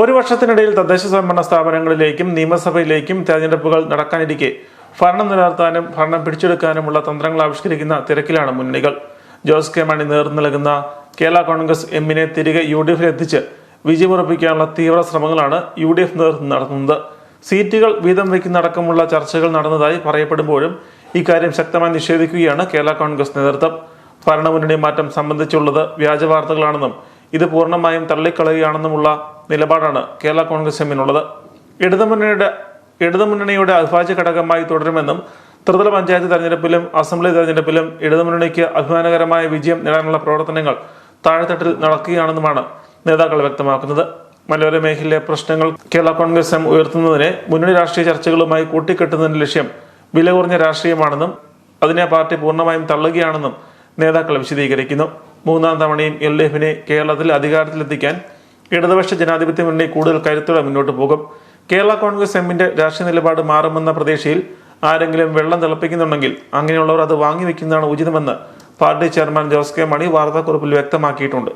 ഒരു വർഷത്തിനിടയിൽ തദ്ദേശ സ്വയംഭരണ സ്ഥാപനങ്ങളിലേക്കും നിയമസഭയിലേക്കും തെരഞ്ഞെടുപ്പുകൾ നടക്കാനിരിക്കെ ഭരണം നിലനിർത്താനും ഭരണം പിടിച്ചെടുക്കാനുമുള്ള തന്ത്രങ്ങൾ ആവിഷ്കരിക്കുന്ന തിരക്കിലാണ് മുന്നണികൾ. ജോസ് കെ മാണി നേതൃത്വം നൽകുന്ന കേരള കോൺഗ്രസ് എമ്മിനെ തിരികെ യു ഡി എഫിൽ എത്തിച്ച് വിജയമുറപ്പിക്കാനുള്ള തീവ്ര ശ്രമങ്ങളാണ് യു ഡി എഫ് നേതൃത്വം നടത്തുന്നത്. സീറ്റുകൾ വീതം വയ്ക്കുന്നടക്കമുള്ള ചർച്ചകൾ നടന്നതായി പറയപ്പെടുമ്പോഴും ഇക്കാര്യം ശക്തമായി നിഷേധിക്കുകയാണ് കേരള കോൺഗ്രസ് നേതൃത്വം. ഭരണമുന്നണി മാറ്റം സംബന്ധിച്ചുള്ളത് വ്യാജവാർത്തകളാണെന്നും ഇത് പൂർണമായും തള്ളിക്കളയുകയാണെന്നുമുള്ള നിലപാടാണ് കേരള കോൺഗ്രസ് എമ്മിനുള്ളത്. ഇടതുമുന്നണിയുടെ ഇടതുമുന്നണിയുടെ അവിഭാജ്യ ഘടകമായി തുടരുമെന്നും ത്രിതല പഞ്ചായത്ത് തെരഞ്ഞെടുപ്പിലും അസംബ്ലി തെരഞ്ഞെടുപ്പിലും ഇടതുമുന്നണിക്ക് അഭിമാനകരമായ വിജയം നേടാനുള്ള പ്രവർത്തനങ്ങൾ താഴെത്തട്ടിൽ നടക്കുകയാണെന്നുമാണ് നേതാക്കൾ വ്യക്തമാക്കുന്നത്. മലയോര മേഖലയിലെ പ്രശ്നങ്ങൾ കേരള കോൺഗ്രസ് എം ഉയർത്തുന്നതിനെ മുന്നണി രാഷ്ട്രീയ ചർച്ചകളുമായി കൂട്ടിക്കെട്ടുന്നതിന് ലക്ഷ്യം വില കുറഞ്ഞ രാഷ്ട്രീയമാണെന്നും അതിനെ പാർട്ടി പൂർണമായും തള്ളുകയാണെന്നും നേതാക്കൾ വിശദീകരിക്കുന്നു. മൂന്നാം തവണയും എൽ ഡി എഫിനെ കേരളത്തിൽ അധികാരത്തിലെത്തിക്കാൻ ഇടതുപക്ഷ ജനാധിപത്യ മുന്നണി കൂടുതൽ കരുത്തോടെ മുന്നോട്ട് പോകും. കേരള കോൺഗ്രസ് എമ്മിന്റെ രാഷ്ട്രീയ നിലപാട് മാറുമെന്ന പ്രതീക്ഷയിൽ ആരെങ്കിലും വെള്ളം തിളപ്പിക്കുന്നുണ്ടെങ്കിൽ അങ്ങനെയുള്ളവർ അത് വാങ്ങിവെക്കുന്നതാണ് ഉചിതമെന്ന് party chairman Jose K Mani വാർത്താക്കുറിപ്പിൽ വ്യക്തമാക്കിയിട്ടുണ്ട്.